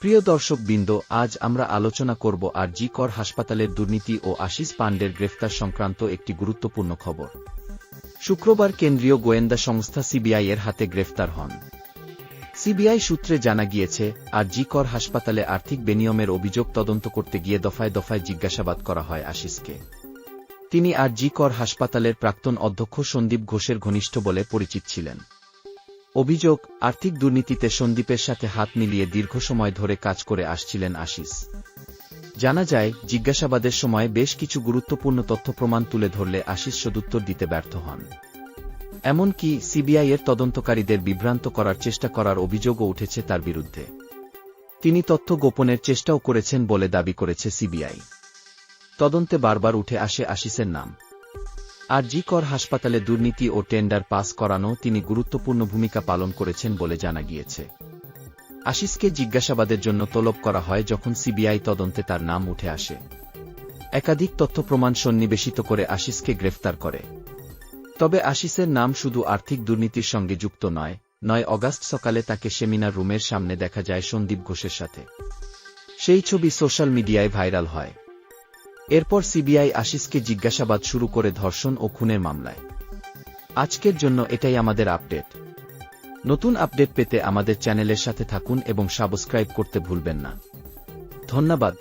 প্রিয় দর্শকবৃন্দ, আজ আমরা আলোচনা করব আর জি কর হাসপাতালের দুর্নীতি ও আশিস পাণ্ডের গ্রেফতার সংক্রান্ত একটি গুরুত্বপূর্ণ খবর। শুক্রবার কেন্দ্রীয় গোয়েন্দা সংস্থা সিবিআই এর হাতে গ্রেফতার হন। সিবিআই সূত্রে জানা গিয়েছে আর জি কর হাসপাতালে আর্থিক বেনিয়মের অভিযোগ তদন্ত করতে গিয়ে দফায় দফায় জিজ্ঞাসাবাদ করা হয় আশিসকে। তিনি আর জি কর হাসপাতালের প্রাক্তন অধ্যক্ষ সন্দীপ ঘোষের ঘনিষ্ঠ বলে পরিচিত ছিলেন। অভিযোগ, আর্থিক দুর্নীতিতে সন্দীপের সাথে হাত মিলিয়ে দীর্ঘ সময় ধরে কাজ করে আসছিলেন আশিস। জানা যায়, জিজ্ঞাসাবাদের সময় বেশ কিছু গুরুত্বপূর্ণ তথ্য প্রমাণ তুলে ধরলে আশিস সদুত্তর দিতে ব্যর্থ হন। এমনকি সিবিআইয়ের তদন্তকারীদের বিভ্রান্ত করার চেষ্টা করার অভিযোগও উঠেছে তার বিরুদ্ধে। তিনি তথ্য গোপনের চেষ্টাও করেছেন বলে দাবি করেছে সিবিআই। তদন্তে বারবার উঠে আসে আশিসের নাম। আর জি কর হাসপাতালে দুর্নীতি ও টেন্ডার পাস করানো তিনি গুরুত্বপূর্ণ ভূমিকা পালন করেছেন বলে জানা গিয়েছে। আশিসকে জিজ্ঞাসাবাদের জন্য তলব করা হয় যখন সিবিআই তদন্তে তার নাম উঠে আসে। একাধিক তথ্য প্রমাণ সন্নিবেশিত করে আশিসকে গ্রেফতার করে। তবে আশিসের নাম শুধু আর্থিক দুর্নীতির সঙ্গে যুক্ত নয় নয় অগাস্ট সকালে তাকে সেমিনার রুমের সামনে দেখা যায় সন্দীপ ঘোষের সাথে। সেই ছবি সোশ্যাল মিডিয়ায় ভাইরাল হয়। এরপর সিবিআই আশিসকে জিজ্ঞাসাবাদ শুরু করে ধর্ষণ ও খুনের মামলায়। আজকের জন্য এটাই আমাদের আপডেট। নতুন আপডেট পেতে আমাদের চ্যানেলের সাথে থাকুন এবং সাবস্ক্রাইব করতে ভুলবেন না। ধন্যবাদ।